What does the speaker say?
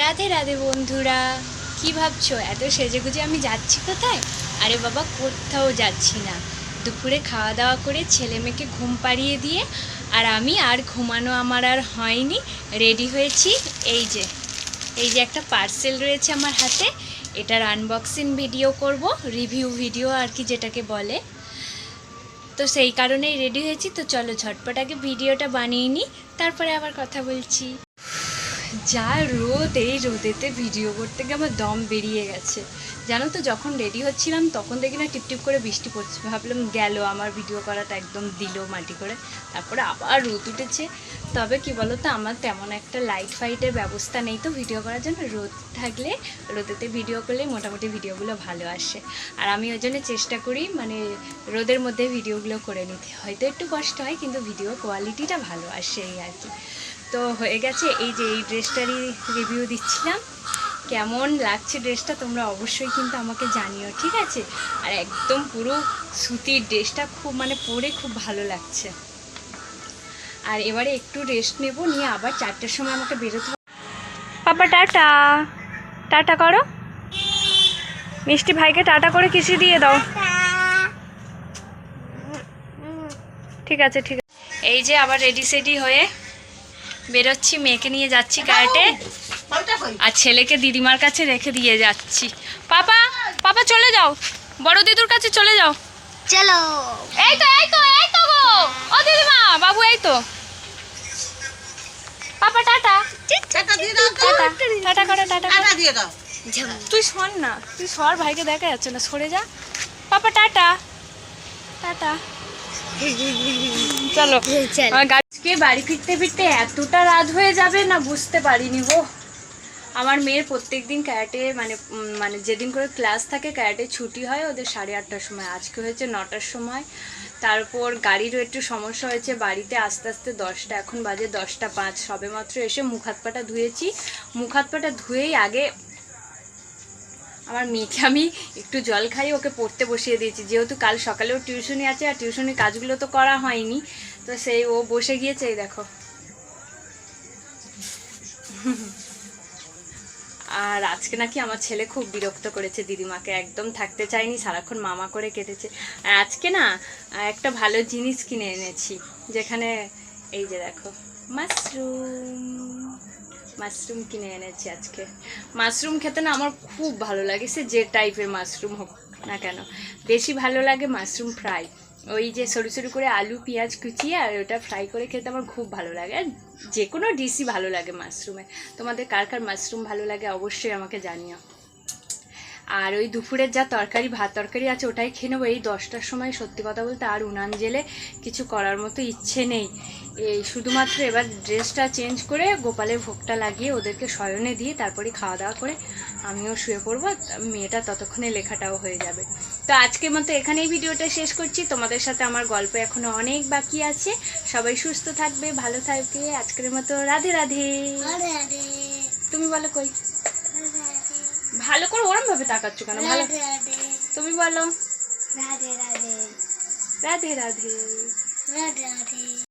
রাধে রাধে বন্ধুরা, কি ভাবছ? এত সেজেগুজে আমি যাচ্ছি কোথায়? আরে বাবা, কোথাও যাচ্ছি না। দুপুরে খাওয়া দাওয়া করে ছেলে মেয়েকে ঘুম পাড়িয়ে দিয়ে আর আমি আর ঘুমানো আমার আর হয়নি, রেডি হয়েছি। এই যে এই যে একটা পার্সেল রয়েছে আমার হাতে, এটার আনবক্সিং ভিডিও করব রিভিউ ভিডিও আর কি যেটাকে বলে। তো সেই কারণেই রেডি হয়েছি, তো চলো ঝটপট আগে ভিডিওটা বানিয়ে নিই, তারপরে আবার কথা বলছি। যা রোদ এই রোদেতে ভিডিও করতে গিয়ে আমার দম বেরিয়ে গেছে। জানো তো, যখন রেডি হচ্ছিলাম, তখন দেখি না টিপটিপ করে বৃষ্টি পড়ছে। ভাবলাম গেল, আমার ভিডিও করাটা একদম দিল মাটি করে। তারপরে আবার রোদ উঠেছে। তবে কি বলো তো আমার তেমন একটা লাইট ফাইটের ব্যবস্থা নেই তো ভিডিও করার জন্য। রোদ থাকলে, রোদেতে ভিডিও করলে মোটামুটি ভিডিওগুলো ভালো আসে। আর আমি ওই জন্য চেষ্টা করি মানে রোদের মধ্যে ভিডিওগুলো করে নিতে। হয়তো একটু কষ্ট হয়, কিন্তু ভিডিও কোয়ালিটিটা ভালো আসে এই আর কি। তো হয়ে গেছে এই যে এই ড্রেসটারই রিভিউ দিচ্ছিলাম। কেমন লাগছে ড্রেসটা তোমরা অবশ্যই কিন্তু আমাকে জানিও ঠিক আছে? আর একদম পুরো সুতির ড্রেসটা খুব মানে পরে খুব ভালো লাগছে। আর এবারে একটু রেস্ট নেব নিয়ে আবার চারটের সময় আমাকে বেরোতে হবে। পাপা টাটা। টাটা করো। মিষ্টি ভাইকে টাটা করে কিছু দিয়ে দাও। ঠিক আছে ঠিক আছে। এই যে আবার রেডি সেডি হয়ে বেরোচ্ছি মেয়েকে নিয়ে যাচ্ছি কার্টে আর ছেলেকে দিদিমার কাছে রেখে দিয়ে যাচ্ছি। পাপা পাপা চলে যাও। বড় দিদুর কাছে চলে যাও। চলো। এই তো এই তো এই তো গো। ও দিদিমা বাবু এই তো। পাপা টাটা। টাকা দিয়ে দাও। টাটা টাটা করো টাটা। দিয়ে দাও। তুই সর না তুই সর ভাইকে দেখা যাচ্ছে না। সরে যা। পাপা টাটা। টাটা। চলো। গাছকে বাড়ি ফিরতে ফিরতে এতটা রাত হয়ে যাবে না বুঝতে পারিনি গো। আমার মেয়ের প্রত্যেক দিন ক্যারাটে মানে মানে যেদিন করে ক্লাস থাকে ক্যারাটে ছুটি হয় ওদের সাড়ে আটটার সময়। আজকে হয়েছে নটার সময়। তারপর গাড়িরও একটু সমস্যা হয়েছে। বাড়িতে আস্তে আস্তে দশটা এখন বাজে দশটা পাঁচ। সবে মাত্র এসে মুখ হাত পাটা ধুয়েছি। মুখ হাত পাটা ধুয়েই আগে আমার মেয়েকে আমি একটু জল খাই, ওকে পড়তে বসিয়ে দিয়েছি। যেহেতু কাল সকালেও টিউশনি আছে, আর টিউশনির কাজগুলো তো করা হয়নি, তো সেই ও বসে গিয়েছে, এই দেখো। আর আজকে নাকি আমার ছেলে খুব বিরক্ত করেছে দিদিমাকে, একদম থাকতে চায়নি, সারাক্ষণ মামা করে কেটেছে। আর আজকে না, একটা ভালো জিনিস কিনে এনেছি, যেখানে, এই যে দেখো, মাশরুম। মাশরুম কিনে এনেছি আজকে। মাশরুম খেতে না আমার খুব ভালো লাগে, সে যে টাইপের মাশরুম হোক না কেন। বেশি ভালো লাগে মাশরুম ফ্রাই। ওই যে সরু সরু করে আলু, পেঁয়াজ কুচিয়ে আর ওটা ফ্রাই করে খেতে আমার খুব ভালো লাগে। আর যে কোনো ডিশই ভালো লাগে মাশরুমে। তোমাদের কার কার মাশরুম ভালো লাগে অবশ্যই আমাকে জানিও। আর ওই দুপুরের যা তরকারি ভাত তরকারি আছে ওটাই খেয়ে নেব। এই দশটার সময় সত্যি কথা বলতে আর উনান জেলে কিছু করার মতো ইচ্ছে নেই। এই শুধুমাত্র এবার ড্রেসটা চেঞ্জ করে গোপালের ভোগটা লাগিয়ে ওদেরকে শয়নে দিয়ে তারপরে খাওয়া দাওয়া করে আমিও শুয়ে পড়ব মেয়েটা ততক্ষণে লেখাটাও হয়ে যাবে। তো আজকের মতো এখানেই ভিডিওটা শেষ করছি। তোমাদের সাথে আমার গল্প এখনও অনেক বাকি আছে। সবাই সুস্থ থাকবে ভালো থাকবে। আজকের মতো রাধে রাধে। তুমি বলো কই? ভালো করে ওরম ভাবে তাকাচ্ছ কেন? ভালো তুমি বলো। রাধে রাধে। রাধে রাধে। রাধে রাধে।